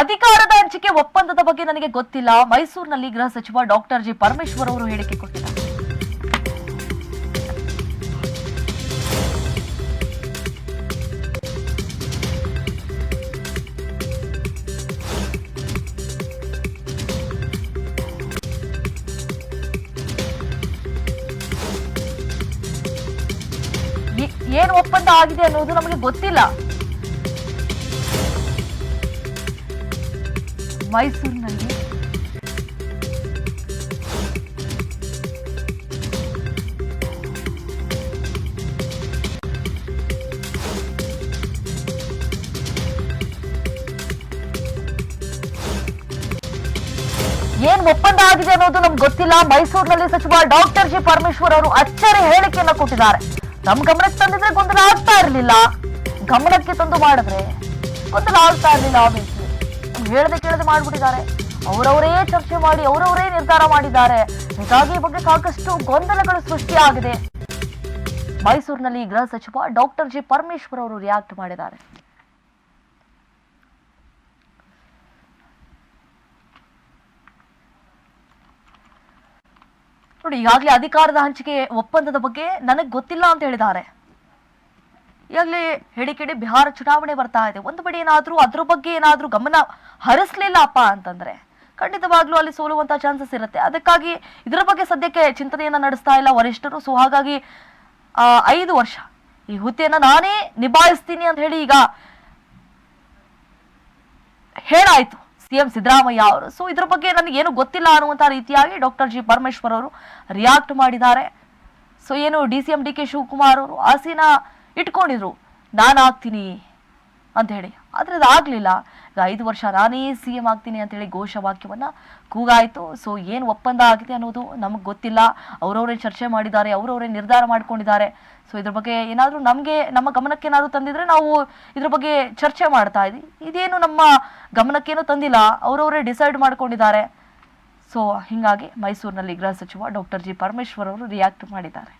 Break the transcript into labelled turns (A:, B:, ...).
A: ಅಧಿಕಾರದ ಹಂಚಿಕೆ ಒಪ್ಪಂದದ ಬಗ್ಗೆ ನನಗೆ ಗೊತ್ತಿಲ್ಲ. ಮೈಸೂರಿನಲ್ಲಿ ಗೃಹ ಸಚಿವ ಡಾಕ್ಟರ್ ಜಿ. ಪರಮೇಶ್ವರ್ ಅವರು ಹೇಳಿಕೆ ಕೊಟ್ಟಿದ್ದಾರೆ. ಏನು ಒಪ್ಪಂದ ಆಗಿದೆ ಅನ್ನೋದು ನಮಗೆ ಗೊತ್ತಿಲ್ಲ. ಮೈಸೂರಿನಲ್ಲಿ. ಏನ್ ಒಪ್ಪಂದ ಆಗಿದೆ ಅನ್ನೋದು ನಮ್ಗೆ ಗೊತ್ತಿಲ್ಲ. ಮೈಸೂರಿನಲ್ಲಿ ಸಚಿವ ಡಾಕ್ಟರ್ ಜಿ ಪರಮೇಶ್ವರ್ ಅವರು ಅಚ್ಚರಿ ಹೇಳಿಕೆಯನ್ನ ಕೊಟ್ಟಿದ್ದಾರೆ. ನಮ್ ಗಮನಕ್ಕೆ ತಂದಿದ್ರೆ ಗೊಂದಲ ಆಗ್ತಾ ಇರ್ಲಿಲ್ಲ. ಗಮನಕ್ಕೆ ತಂದು ಮಾಡಿದ್ರೆ ಗೊಂದಲ ಆಗ್ತಾ ಇರ್ಲಿಲ್ಲ ಆಬ್ವಿಯಸ್ಲಿ ಹೇಳದೆ ಕೇಳದೆ ಮಾಡ್ಬಿಟ್ಟಿದ್ದಾರೆ. ಅವರವರೇ ಚರ್ಚೆ ಮಾಡಿ, ಅವರವರೇ ನಿರ್ಧಾರ ಮಾಡಿದ್ದಾರೆ. ಹೀಗಾಗಿ ಈ ಬಗ್ಗೆ ಸಾಕಷ್ಟು ಗೊಂದಲಗಳು ಸೃಷ್ಟಿಯಾಗಿದೆ. ಮೈಸೂರಿನಲ್ಲಿ ಗೃಹ ಸಚಿವ ಡಾಕ್ಟರ್ ಜಿ ಪರಮೇಶ್ವರ್ ಅವರು ರಿಯಾಕ್ಟ್ ಮಾಡಿದ್ದಾರೆ. ನೋಡಿ, ಈಗಾಗಲೇ ಅಧಿಕಾರದ ಹಂಚಿಕೆ ಒಪ್ಪಂದದ ಬಗ್ಗೆ ನನಗೆ ಗೊತ್ತಿಲ್ಲ ಅಂತ ಹೇಳಿದ್ದಾರೆ. ಈಗಾಗಲೇ ಹೇಳಿಕೆಡೆ ಬಿಹಾರ ಚುನಾವಣೆ ಬರ್ತಾ ಇದೆ. ಒಂದು ಬಡಿ ಏನಾದರೂ, ಅದ್ರ ಬಗ್ಗೆ ಏನಾದರೂ ಗಮನ ಹರಿಸ್ಲಿಲ್ಲಪ್ಪ ಅಂತಂದ್ರೆ ಖಂಡಿತವಾಗ್ಲೂ ಅಲ್ಲಿ ಸೋಲುವಂತ ಚಾನ್ಸಸ್ ಇರುತ್ತೆ. ಅದಕ್ಕಾಗಿ ಇದರ ಬಗ್ಗೆ ಸದ್ಯಕ್ಕೆ ಚಿಂತನೆಯನ್ನ ನಡೆಸ್ತಾ ಇಲ್ಲ ವರಿಷ್ಠರು. ಸೊ ಹಾಗಾಗಿ ಐದು ವರ್ಷ ಈ ಹುದ್ದೆಯನ್ನ ನಾನೇ ನಿಭಾಯಿಸ್ತೀನಿ ಅಂತ ಹೇಳಿ ಈಗ ಹೇಳಾಯ್ತು ಸಿಎಂ ಸಿದ್ದರಾಮಯ್ಯ ಅವರು. ಸೊ ಇದ್ರ ಬಗ್ಗೆ ನನಗೆ ಏನು ಗೊತ್ತಿಲ್ಲ ಅನ್ನುವಂತ ರೀತಿಯಾಗಿ ಡಾಕ್ಟರ್ ಜಿ ಪರಮೇಶ್ವರ್ ಅವರು ರಿಯಾಕ್ಟ್ ಮಾಡಿದ್ದಾರೆ. ಸೊ ಏನು D C M D K Shivakumar ಅವರು ಆಸೀನ ಇಟ್ಕೊಂಡಿದ್ರು. ನಾನು ಆಗ್ತೀನಿ ಅಂತ ಹೇಳಿ. ಆದರೆ ಅದು ಆಗ್ಲಿಲ್ಲ. ಈಗ ಐದು ವರ್ಷ ನಾನೇ ಸಿ ಎಂ ಆಗ್ತೀನಿ ಅಂತೇಳಿ ಘೋಷವಾಕ್ಯವನ್ನು ಕೂಗಾಯ್ತು. ಸೊ ಏನು ಒಪ್ಪಂದ ಆಗಿದೆ ಅನ್ನೋದು ನಮಗೆ ಗೊತ್ತಿಲ್ಲ. ಅವರವರೇ ಚರ್ಚೆ ಮಾಡಿದ್ದಾರೆ, ಅವರವರೇ ನಿರ್ಧಾರ ಮಾಡ್ಕೊಂಡಿದ್ದಾರೆ. ಸೊ ಇದ್ರ ಬಗ್ಗೆ ಏನಾದರೂ ನಮಗೆ, ನಮ್ಮ ಗಮನಕ್ಕೆ ಏನಾದರೂ ತಂದಿದ್ರೆ ನಾವು ಇದ್ರ ಬಗ್ಗೆ ಚರ್ಚೆ ಮಾಡ್ತಾ ಇದ್ವಿ. ಇದೇನು ನಮ್ಮ ಗಮನಕ್ಕೇನು ತಂದಿಲ್ಲ. ಅವರವರೇ ಡಿಸೈಡ್ ಮಾಡ್ಕೊಂಡಿದ್ದಾರೆ. ಸೊ ಹೀಗಾಗಿ ಮೈಸೂರಿನಲ್ಲಿ ಗೃಹ ಸಚಿವ ಡಾಕ್ಟರ್ ಜಿ ಪರಮೇಶ್ವರ್ ಅವರು ರಿಯಾಕ್ಟ್ ಮಾಡಿದ್ದಾರೆ.